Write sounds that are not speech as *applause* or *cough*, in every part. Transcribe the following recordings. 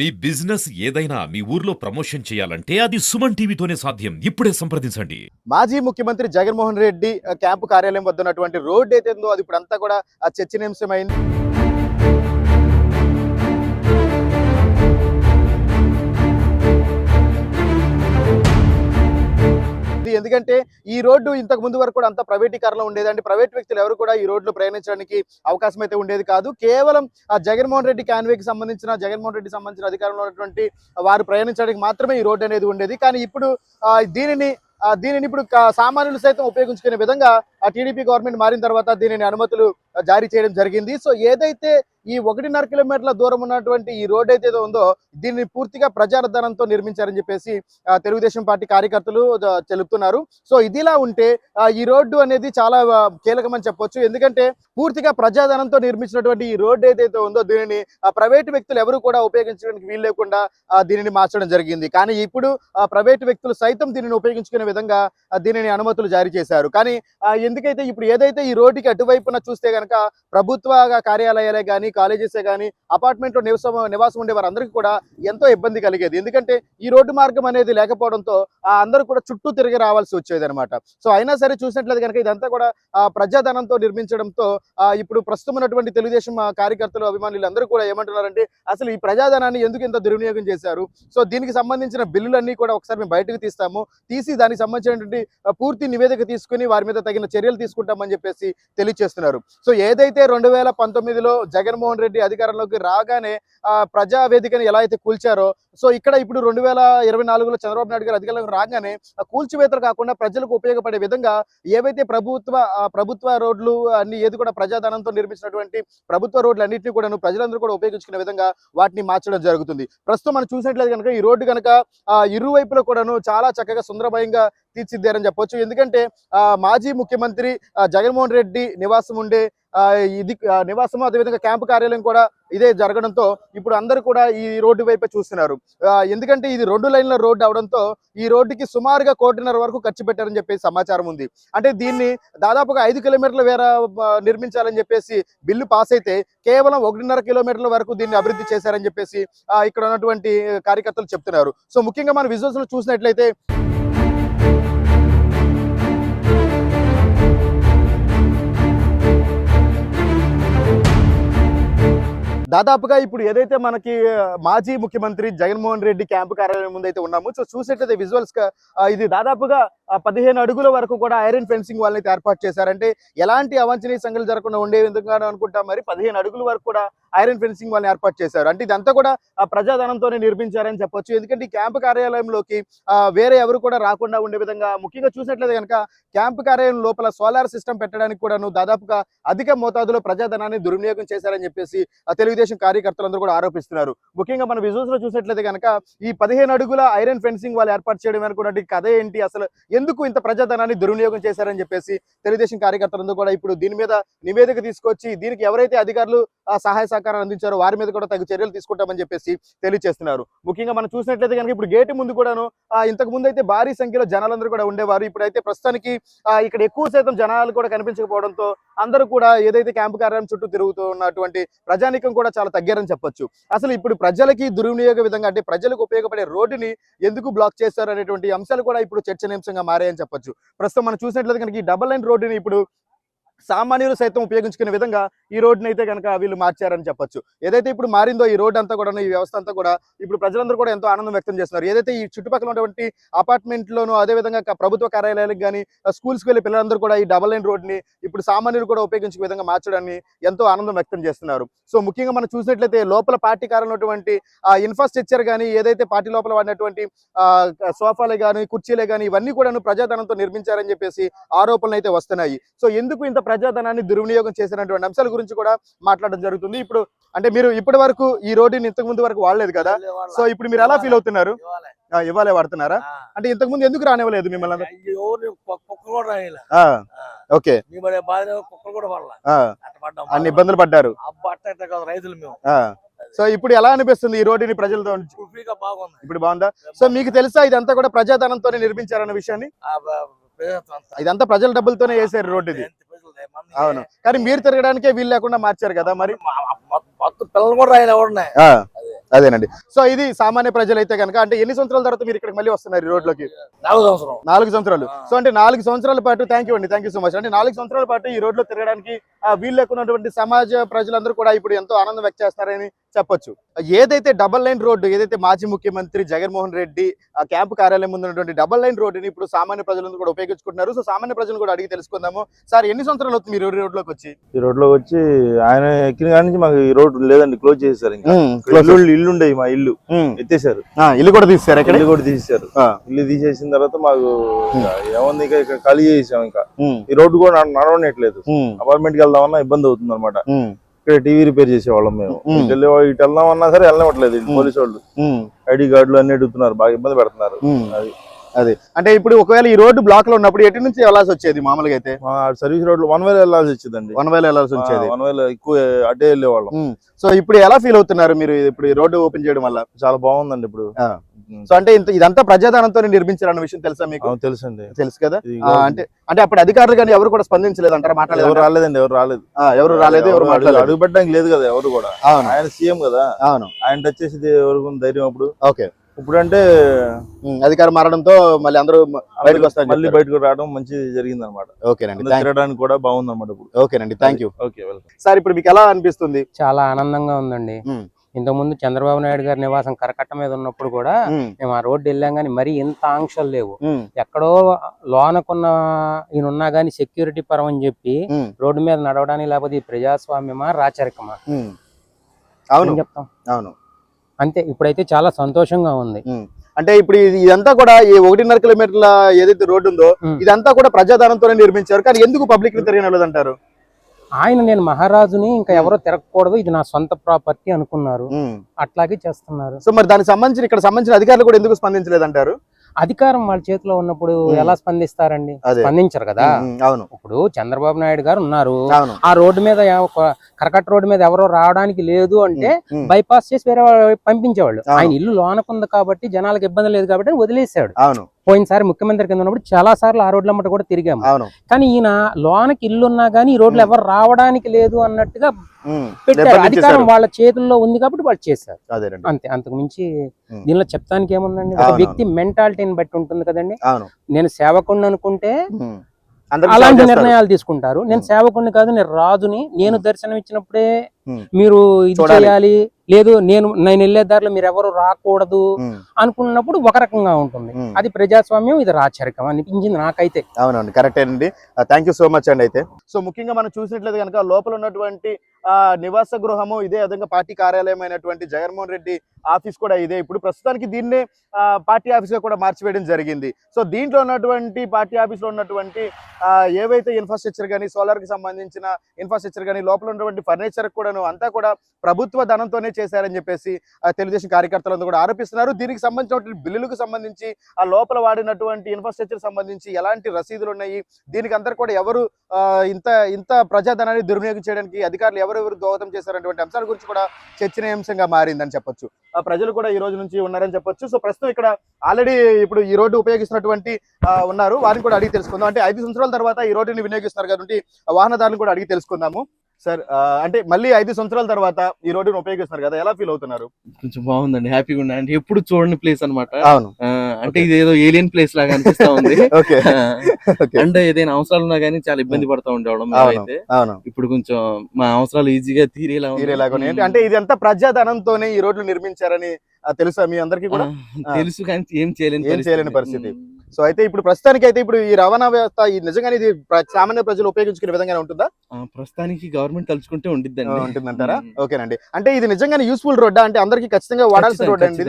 మీ business ఏదైనా మీ ఊర్లో promotion చేయాలంటే అది సుమన్ టీవీతోనే సాధ్యం. ఇప్పుడే సంప్రదించండి. మాజీ ముఖ్యమంత్రి జగన్మోహన్ రెడ్డి క్యాంపు కార్యాలయం వద్ద ఉన్నటువంటి రోడ్డు అయితే ఉందో అది ఇప్పుడు అంతా కూడా చర్చనీయాంశమైంది. ఎందుకంటే ఈ రోడ్డు ఇంతకు ముందు వరకు కూడా అంత ప్రైవేటీకరణ ఉండేదండి. ప్రైవేట్ వ్యక్తులు ఎవరు కూడా ఈ రోడ్లు ప్రయాణించడానికి అవకాశం అయితే ఉండేది కాదు. కేవలం ఆ జగన్మోహన్ రెడ్డి క్యాన్వేకి సంబంధించిన జగన్మోహన్ రెడ్డి సంబంధించిన అధికారంలో ఉన్నటువంటి వారు ప్రయాణించడానికి మాత్రమే ఈ రోడ్డు అనేది ఉండేది. కానీ ఇప్పుడు దీనిని దీనిని ఇప్పుడు సామాన్యులు సైతం ఉపయోగించుకునే విధంగా టీడీపీ గవర్నమెంట్ మారిన తర్వాత దీనిని అనుమతులు జారీ చేయడం జరిగింది. సో ఏదైతే ఈ ఒకటిన్నర కిలోమీటర్ల దూరం ఉన్నటువంటి ఈ రోడ్ అయితే ఉందో దీన్ని పూర్తిగా ప్రజారధనంతో నిర్మించారని చెప్పేసి తెలుగుదేశం పార్టీ కార్యకర్తలు తెలుపుతున్నారు సో ఇదిలా ఉంటే ఈ రోడ్డు అనేది చాలా కీలకమని చెప్పొచ్చు. ఎందుకంటే పూర్తిగా ప్రజాధనంతో నిర్మించినటువంటి ఈ రోడ్డు ఏదైతే ఉందో దీనిని ప్రైవేటు వ్యక్తులు ఎవరు కూడా ఉపయోగించడానికి వీలు లేకుండా దీనిని మార్చడం జరిగింది. కానీ ఇప్పుడు ఆ, ప్రైవేటు వ్యక్తులు సైతం దీనిని ఉపయోగించుకునే విధంగా దీనిని అనుమతులు జారీ చేశారు. కానీ ఎందుకైతే ఇప్పుడు ఏదైతే ఈ రోడ్డుకి అటువైపున చూస్తే గనక ప్రభుత్వ కార్యాలయాలే కానీ కాలేజెసే కానీ అపార్ట్మెంట్లో నివసం నివాసం ఉండే వారందరికీ కూడా ఎంతో ఇబ్బంది కలిగేది. ఎందుకంటే ఈ రోడ్డు మార్గం అనేది లేకపోవడంతో ఆ అందరూ కూడా చుట్టూ తిరిగి రావాల్సి వచ్చేది అనమాట సో అయినా సరే చూసినట్లయితే కనుక ఇదంతా కూడా ప్రజాధనంతో నిర్మించడంతో ఆ, ఇప్పుడు ప్రస్తుతం ఉన్నటువంటి తెలుగుదేశం కార్యకర్తలు అభిమానులు అందరూ కూడా ఏమంటున్నారంటే అసలు ఈ ప్రజాధనాన్ని ఎందుకు ఇంత దుర్వినియోగం చేశారు? సో దీనికి సంబంధించిన బిల్లులన్నీ కూడా ఒకసారి మేము బయటకు తీస్తాము. తీసి దానికి సంబంధించినటువంటి పూర్తి నివేదిక తీసుకుని వారి మీద తగిన చర్యలు తీసుకుంటామని చెప్పేసి తెలియజేస్తున్నారు సో ఏదైతే రెండు వేల పంతొమ్మిదిలో జగన్మోహన్ రెడ్డి అధికారంలోకి రాగానే ఆ, ప్రజా ఎలా అయితే కూల్చారో సో ఇక్కడ ఇప్పుడు రెండు వేల ఇరవై నాలుగులో చంద్రబాబు నాయుడు గారు అధికారంలోకి రాగానే కూల్చివేతలు కాకుండా ప్రజలకు ఉపయోగపడే విధంగా ఏవైతే ప్రభుత్వ ప్రభుత్వ రోడ్లు అన్ని ఏది కూడా ప్రజాధనంతో నిర్మించినటువంటి ప్రభుత్వ రోడ్లు అన్నింటినీ కూడా ప్రజలందరూ కూడా ఉపయోగించుకునే విధంగా వాటిని మార్చడం జరుగుతుంది. ప్రస్తుతం మనం చూసినట్లయితే కనుక ఈ రోడ్డు కనుక ఇరువైపులో కూడాను చాలా చక్కగా సుందరమయంగా తీర్చిద్దారని చెప్పొచ్చు. ఎందుకంటే ఆ, మాజీ ముఖ్యమంత్రి జగన్మోహన్ రెడ్డి నివాసం ఉండే ఇది ఆ, నివాసము అదేవిధంగా క్యాంపు కార్యాలయం కూడా ఇదే జరగడంతో ఇప్పుడు అందరూ కూడా ఈ రోడ్డు వైపే చూస్తున్నారు. ఎందుకంటే ఇది రెండు లైన్ల రోడ్డు అవడంతో ఈ రోడ్డుకి సుమారుగా కోటిన్నర వరకు ఖర్చు పెట్టారని చెప్పేసి సమాచారం ఉంది. అంటే దీన్ని దాదాపుగా ఐదు కిలోమీటర్ల వేర నిర్మించాలని చెప్పేసి బిల్లు పాస్ అయితే కేవలం ఒకటిన్నర కిలోమీటర్ల వరకు దీన్ని అభివృద్ధి చేశారని చెప్పేసి ఇక్కడ ఉన్నటువంటి కార్యకర్తలు చెప్తున్నారు. సో ముఖ్యంగా మన విజువల్స్లో చూసినట్లయితే దాదాపుగా ఇప్పుడు ఏదైతే మనకి మాజీ ముఖ్యమంత్రి జగన్మోహన్ రెడ్డి క్యాంపు కార్యాలయం ముందు అయితే ఉన్నాము సో చూసినట్లయితే విజువల్స్ ఇది దాదాపుగా పదిహేను అడుగుల వరకు కూడా ఐరన్ ఫెన్సింగ్ వాళ్ళని ఏర్పాటు చేశారంటే ఎలాంటి అవాంఛనీయ సంఘటనలు జరగకుండా ఉండే విధంగా అనుకుంటాం మరి పదిహేను అడుగుల వరకు కూడా ఐరన్ ఫెన్సింగ్ వాళ్ళని ఏర్పాటు చేశారు. అంటే ఇదంతా కూడా ప్రజాధనంతోనే నిర్మించారని చెప్పొచ్చు. ఎందుకంటే ఈ క్యాంపు కార్యాలయంలోకి వేరే ఎవరు కూడా రాకుండా ఉండే విధంగా ముఖ్యంగా చూసినట్లయితే కనుక క్యాంపు కార్యాలయం లోపల సోలార్ సిస్టమ్ పెట్టడానికి కూడాను దాదాపుగా అధిక మోతాదులో ప్రజాధనాన్ని దుర్వినియోగం చేశారని చెప్పేసి తెలుగుదేశం కార్యకర్తలందరూ కూడా ఆరోపిస్తున్నారు. ముఖ్యంగా మన విజువల్స్లో చూసినట్లయితే కనుక ఈ పదిహేను అడుగుల ఐరన్ ఫెన్సింగ్ వాళ్ళు ఏర్పాటు చేయడం అనుకున్నట్టు కథ ఏంటి? అసలు ఎందుకు ఇంత ప్రజాధనాన్ని దుర్వినియోగం చేశారని చెప్పేసి తెలుగుదేశం కార్యకర్తలందరూ కూడా ఇప్పుడు దీని మీద నివేదిక తీసుకొచ్చి దీనికి ఎవరైతే అధికారులు సహాయ సహకారం అందించారో వారి మీద కూడా తగు చర్యలు తీసుకుంటామని చెప్పేసి తెలియజేస్తున్నారు ముఖ్యంగా మనం చూసినట్లయితే కనుక ఇప్పుడు గేటు ముందు కూడాను ఇంతకు ముందు అయితే భారీ సంఖ్యలో జనాలందరూ కూడా ఉండేవారు. ఇప్పుడైతే ప్రస్తుతానికి ఇక్కడ ఎక్కువ శాతం జనాలు కూడా కనిపించకపోవడంతో అందరూ కూడా ఏదైతే క్యాంపు కార్యాలయం చుట్టూ తిరుగుతూ ఉన్నటువంటి ప్రజానికం కూడా చాలా తగ్గారని చెప్పొచ్చు. అసలు ఇప్పుడు ప్రజలకి దుర్వినియోగ విధంగా అంటే ప్రజలకు ఉపయోగపడే రోడ్డుని ఎందుకు బ్లాక్ చేస్తారు అనేటువంటి అంశాలు కూడా ఇప్పుడు చర్చనీయాంశంగా మారాయని చెప్పొచ్చు. ప్రస్తుతం మనం చూసినట్లయితే కనుక ఈ డబల్ లైన్ రోడ్డుని ఇప్పుడు సామాన్యులు సైతం ఉపయోగించుకునే విధంగా ఈ రోడ్ని అయితే కనుక వీళ్ళు మార్చారని చెప్పొచ్చు. ఏదైతే ఇప్పుడు మారిందో ఈ రోడ్ అంతా కూడా ఈ వ్యవస్థ అంతా కూడా ఇప్పుడు ప్రజలందరూ కూడా ఎంతో ఆనందం వ్యక్తం చేస్తున్నారు. ఏదైతే ఈ చుట్టుపక్కల ఉన్నటువంటి అపార్ట్మెంట్లోను అదేవిధంగా ప్రభుత్వ కార్యాలయాలకు కానీ స్కూల్స్కి వెళ్ళే పిల్లలందరూ కూడా ఈ డబల్ లైన్ రోడ్ని ఇప్పుడు సామాన్యులు కూడా ఉపయోగించే విధంగా మార్చడాన్ని ఎంతో ఆనందం వ్యక్తం చేస్తున్నారు. సో ముఖ్యంగా మనం చూసినట్లయితే లోపల పార్టీ కారణమైనటువంటి ఆ ఇన్ఫ్రాస్ట్రక్చర్ కానీ ఏదైతే పార్టీ లోపల వాడినటువంటి సోఫాలే కానీ కుర్చీలే కానీ ఇవన్నీ కూడా ప్రజాధనంతో నిర్మించారని చెప్పేసి ఆరోపణలు అయితే వస్తున్నాయి. సో ఎందుకు ఇంత ప్రజాధనాన్ని దుర్వినియోగం చేసినటువంటి అంశాలు గురించి కూడా మాట్లాడడం జరుగుతుంది. ఇప్పుడు అంటే మీరు ఇప్పటి వరకు ఈ రోడ్డుని ఇంతకు ముందు వరకు వాడలేదు కదా? సో ఇప్పుడు మీరు ఎలా ఫీల్ అవుతున్నారు? ఇవాళే. వాడుతున్నారా? అంటే ఇంతకు ముందు ఎందుకు రానివ్వలేదు మిమ్మల్ని ఓకే. అన్ని ఇబ్బందులు పడ్డారు. సో ఇప్పుడు ఎలా అనిపిస్తుంది ఈ రోడ్డుని ప్రజలతో ఇప్పుడు బాగుందా. సో మీకు తెలుసా ఇదంతా కూడా ప్రజాధనంతోనే నిర్మించారన్న విషయాన్ని. ఇదంతా ప్రజల డబ్బులతోనే వేసారు రోడ్డు ఇది అవును. కానీ మీరు తిరగడానికే వీలు లేకుండా మార్చారు కదా మరి? మొత్తం పిల్లలు కూడా రాయలే ఎవరున్నాయి ఆ అదేనండి. సో ఇది సామాన్య ప్రజలు అయితే కనుక అంటే ఎన్ని సంవత్సరాల తర్వాత మీరు ఇక్కడికి మళ్ళీ వస్తున్నారు ఈ రోడ్లోకి? నాలుగు సంవత్సరం నాలుగు సంవత్సరాలు. సో అంటే నాలుగు సంవత్సరాల పాటు థ్యాంక్ యూ అండి థ్యాంక్ యూ సో మచ్ అంటే నాలుగు సంవత్సరాల పాటు ఈ రోడ్లో తిరగడానికి వీలు లేకున్నటువంటి సమాజ ప్రజలందరూ కూడా ఇప్పుడు ఎంతో ఆనందం వ్యక్తం చేస్తారని చెప్పొచ్చు. ఏదైతే డబల్ లైన్ రోడ్డు ఏదైతే మాజీ ముఖ్యమంత్రి జగన్మోహన్ రెడ్డి ఆ క్యాంపు కార్యాలయం ముందు ఉన్నటువంటి డబల్ లైన్ రోడ్డుని ఇప్పుడు సామాన్య ప్రజలందరూ కూడా ఉపయోగించుకుంటున్నారు. సో సామాన్య ప్రజలు కూడా అడిగి తెలుసుకుందాము. సార్ ఎన్ని సంవత్సరాలు అవుతుంది మీరు రోడ్లోకి వచ్చి? ఈ రోడ్లో వచ్చి ఆయన ఎక్కిన కాడి నుంచి మాకు ఈ రోడ్ లేదండి క్లోజ్ చేశారు ఇంకా. ఇల్లు ఉండేవి మా ఇల్లు. ఎత్తేసారు ఇల్లు కూడా ఎక్కడ? ఇల్లు కూడా తీసేశారు. ఆ. ఇల్లు తీసేసిన తర్వాత మాకు ఏముంది ఇక ఇక్కడ ఖాళీ చేసాం ఇంకా. ఈ రోడ్డు కూడా నడ- నడవనట్లేదు అపార్ట్మెంట్కి వెళ్దామన్నా ఇబ్బంది అవుతుంది అనమాట ఇక్కడ టీవీ రిపేర్ చేసేవాళ్ళం మేము. వెళ్ళే ఇటు వెళ్దామన్నా సరే వెళ్ళనివ్వట్లేదు. పోలీసు వాళ్ళు ఐడి కార్డులు అన్ని అడుగుతున్నారు. బాగా ఇబ్బంది పెడుతున్నారు. అది. అదే. అంటే ఇప్పుడు ఒకవేళ ఈ రోడ్డు బ్లాక్లో ఉన్నప్పుడు ఎటు నుంచి వెళ్ళాల్సి వచ్చేది మామూలుగా అయితే? సర్వీస్ రోడ్లో వన్ వేలో వెళ్ళాల్సి వచ్చిందండి. వన్ వేలో వెళ్ళాల్సి వచ్చేది. వన్ వేలో ఎక్కువ అటే వెళ్ళేవాళ్ళం. సో ఇప్పుడు ఎలా ఫీల్ అవుతున్నారు మీరు? ఇప్పుడు ఈ రోడ్డు ఓపెన్ చేయడం వల్ల? చాలా బాగుందండి ఇప్పుడు. సో అంటే ఇంత ఇదంతా ప్రజాధనంతో నిర్మించారన్న విషయం తెలుసా మీకు? అవును తెలుసండి. తెలుసు కదా? అంటే అంటే అప్పుడు అధికారులు కానీ ఎవరు కూడా స్పందించలేదు అంటారా ఎవరు మాట్లాడలేదు రాలేదండి ఎవరు రాలేదు. ఎవరు రాలేదు ఎవరు మాట్లాడలేదు. అడుగు పెట్టడానికి లేదు కదా ఎవరు కూడా. అవును. ఆయన సీఎం కదా. అవును. ఆయన టచ్ చేసేది ఎవరికి ధైర్యం అప్పుడు. ఓకే. ఇప్పుడు అంటే ఉమ్, అధికారం మారడంతో మళ్ళీ అందరూ బయటకు వస్తారని మళ్ళీ. బయటకు రావడం మంచి జరిగింది అనమాట ఓకేనండి తిరగడానికి కూడా బాగుంది అనమాట ఇప్పుడు. ఓకేనండి. Thank you okay welcome. Sir ఇప్పుడు మీకు ఎలా అనిపిస్తుంది? చాలా ఆనందంగా ఉందండి. ఇంతకుముందు చంద్రబాబు నాయుడు గారి నివాసం కరకట్ట మీద ఉన్నప్పుడు కూడా మేము. ఆ రోడ్డు వెళ్ళాం కానీ మరీ ఇంత ఆంక్షలు లేవు. ఎక్కడో లోనకున్న ఈయన ఉన్నా కానీ సెక్యూరిటీ పరం అని చెప్పి రోడ్డు మీద నడవడానికి లేకపోతే ప్రజాస్వామ్యమా రాచరికమా. అవును. చెప్తాం? అవును. అంతే ఇప్పుడైతే చాలా సంతోషంగా ఉంది. అంటే ఇప్పుడు ఇది- ఇదంతా కూడా ఈ ఒకటిన్నర కిలోమీటర్ల ఏదైతే రోడ్డు ఉందో. ఇదంతా కూడా ప్రజాధనంతోనే నిర్మించారు. కానీ ఎందుకు పబ్లిక్ని తిరగనలేదు అంటారు ఆయన నేను మహారాజుని ఇంకా ఎవరో తిరగకూడదు ఇది నా సొంత ప్రాపర్టీ అనుకున్నారు. అట్లాగే చేస్తున్నారు. సో మరి దానికి సంబంధించిన ఇక్కడ సంబంధించిన అధికారులు కూడా ఎందుకు స్పందించలేదు అంటారు అధికారం వాళ్ళ చేతిలో ఉన్నప్పుడు. ఎలా స్పందిస్తారండి. స్పందించరు కదా. అవును. ఇప్పుడు చంద్రబాబు నాయుడు గారు ఉన్నారు. ఆ రోడ్డు మీద కరకట్ట రోడ్డు మీద ఎవరో రావడానికి లేదు అంటే బైపాస్ చేసి వేరే పంపించేవాళ్ళు. ఆయన ఇల్లు లోనకుంది కాబట్టి జనాలకు ఇబ్బంది లేదు కాబట్టి వదిలేసాడు అవును. పోయినసారి ముఖ్యమంత్రి కింద ఉన్నప్పుడు చాలా సార్లు ఆ రోడ్ల మట్ట కూడా తిరిగాము. అవును. కానీ ఈయన లోనకి ఇల్లు ఉన్నా కానీ ఈ రోడ్లు. ఎవరు రావడానికి లేదు అన్నట్టుగా పెట్టారు. అధికారం వాళ్ళ చేతుల్లో ఉంది కాబట్టి వాళ్ళు చేశారు. అంతే. అంతకు మించి. దీనిలో చెప్తానికి ఏముందండి? ఒక వ్యక్తి మెంటాలిటీని బట్టి ఉంటుంది కదండి. నేను సేవకుడిని అనుకుంటే అలాంటి. నిర్ణయాలు తీసుకుంటారు. నేను ఉమ్. సేవకుడిని కాదు నేను రాజుని. నేను దర్శనం ఇచ్చినప్పుడే. మీరు ఇది. చేయాలి. లేదు నేను నేను వెళ్ళే దారిలో మీరు ఎవరు రాకూడదు అనుకున్నప్పుడు ఒక రకంగా ఉంటుంది. అది ప్రజాస్వామ్యం ఇది రాచరికం అనిపించింది నాకైతే. అవునండి కరెక్ట్ అండి థ్యాంక్ యూ సో మచ్ అండి అయితే. సో ముఖ్యంగా మనం చూసినట్లయితే కనుక లోపల ఉన్నటువంటి నివాస గృహము ఇదే విధంగా పార్టీ కార్యాలయం అయినటువంటి జగన్మోహన్ రెడ్డి ఆఫీస్ కూడా ఇదే. ఇప్పుడు ప్రస్తుతానికి దీన్నే ఆ, పార్టీ ఆఫీస్గా కూడా మార్చివేయడం జరిగింది. సో దీంట్లో ఉన్నటువంటి పార్టీ ఆఫీస్లో ఉన్నటువంటి ఏవైతే ఇన్ఫ్రాస్ట్రక్చర్ కానీ సోలార్కి సంబంధించిన ఇన్ఫ్రాస్ట్రక్చర్ కానీ లోపల ఉన్నటువంటి ఫర్నిచర్ కూడాను అంతా కూడా ప్రభుత్వ ధనంతోనే చేశారని చెప్పేసి ఆ, తెలుగుదేశం కార్యకర్తలంతా కూడా ఆరోపిస్తున్నారు. దీనికి సంబంధించినటువంటి బిల్లులకు సంబంధించి ఆ లోపల వాడినటువంటి ఇన్ఫ్రాస్ట్రక్చర్ సంబంధించి ఎలాంటి రసీదులు ఉన్నాయి? దీనికి అందరు కూడా ఎవరు ఇంత ఇంత ప్రజాధనాన్ని దుర్వినియోగం చేయడానికి అధికారులు ఎవరు ఎవరెవరు దోహదం చేశారనేటువంటి అంశాల గురించి కూడా చర్చనీయాంశంగా మారిందని చెప్పొచ్చు. ప్రజలు కూడా ఈ రోజు నుంచి ఉన్నారని చెప్పొచ్చు. సో ప్రస్తుతం ఇక్కడ ఆల్రెడీ ఇప్పుడు ఈ రోడ్డు ఉపయోగిస్తున్నటువంటి ఉన్నారు. వారిని కూడా అడిగి తెలుసుకుందాం. అంటే ఐదు సంవత్సరాల తర్వాత ఈ రోడ్డుని వినియోగిస్తున్నారు కాబట్టి ఆ వాహనదారులను కూడా అడిగి తెలుసుకుందాము. సార్ అంటే మళ్ళీ ఐదు సంవత్సరాల తర్వాత ఈ రోడ్డుని ఉపయోగిస్తున్నారు కదా. ఎలా ఫీల్ అవుతున్నారు? కొంచెం బాగుందండి. హ్యాపీగా ఉంది అంటే ఎప్పుడు చూడని ప్లేస్ అన్నమాట. అవును. అంటే ఇది ఏదో ఏలియన్ ప్లేస్ లాగా అనిపిస్తా ఉంది. *laughs* అండ్ ఏదైనా అవసరాలు ఉన్నా కానీ చాలా ఇబ్బంది పడతా ఉండేవాళ్ళం అవును ఇప్పుడు కొంచెం మా అవసరాలు ఈజీగా తీరేలా అంటే ఇది అంతా ప్రజాధనంతోనే ఈ రోడ్లు నిర్మించారని తెలుసా మీ అందరికీ కూడా? తెలుసు కానీ ఏం చేయలేని ఏం చేయలేని పరిస్థితి. సో అయితే ఇప్పుడు ప్రస్తుతానికి అయితే ఇప్పుడు ఈ రవాణా వ్యవస్థ ఈ నిజంగానే ఇది సామాన్య ప్రజలు ఉపయోగించుకునే విధంగానే ఉంటుందా? ప్రస్తుతానికి గవర్నమెంట్ తలుచుకుంటే ఉండిద్దండి. ఉంటుందంటారా. ఓకేనండి. అంటే ఇది నిజంగానే యూస్ఫుల్ రోడ్డా? అంటే అందరికీ ఖచ్చితంగా వాడాల్సిన రోడ్ అండి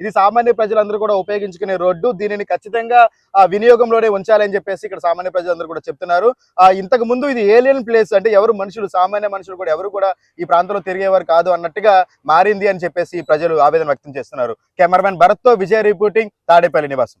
ఇది? సామాన్య ప్రజలందరూ కూడా ఉపయోగించుకునే రోడ్డు. దీనిని ఖచ్చితంగా ఆ వినియోగంలోనే ఉంచాలని చెప్పేసి ఇక్కడ సామాన్య ప్రజలందరూ కూడా చెప్తున్నారు. ఆ ఇంతకు ముందు ఇది ఏలియన్ ప్లేస్ అంటే ఎవరు మనుషులు సామాన్య మనుషులు కూడా ఎవరు కూడా ఈ ప్రాంతంలో తిరిగేవారు కాదు అన్నట్టుగా మారింది అని చెప్పేసి ప్రజలు ఆవేదన వ్యక్తం చేస్తున్నారు. కెమెరామెన్ భరత్తో విజయ్ రిపోర్టింగ్ తాడేపల్లి నివాసం.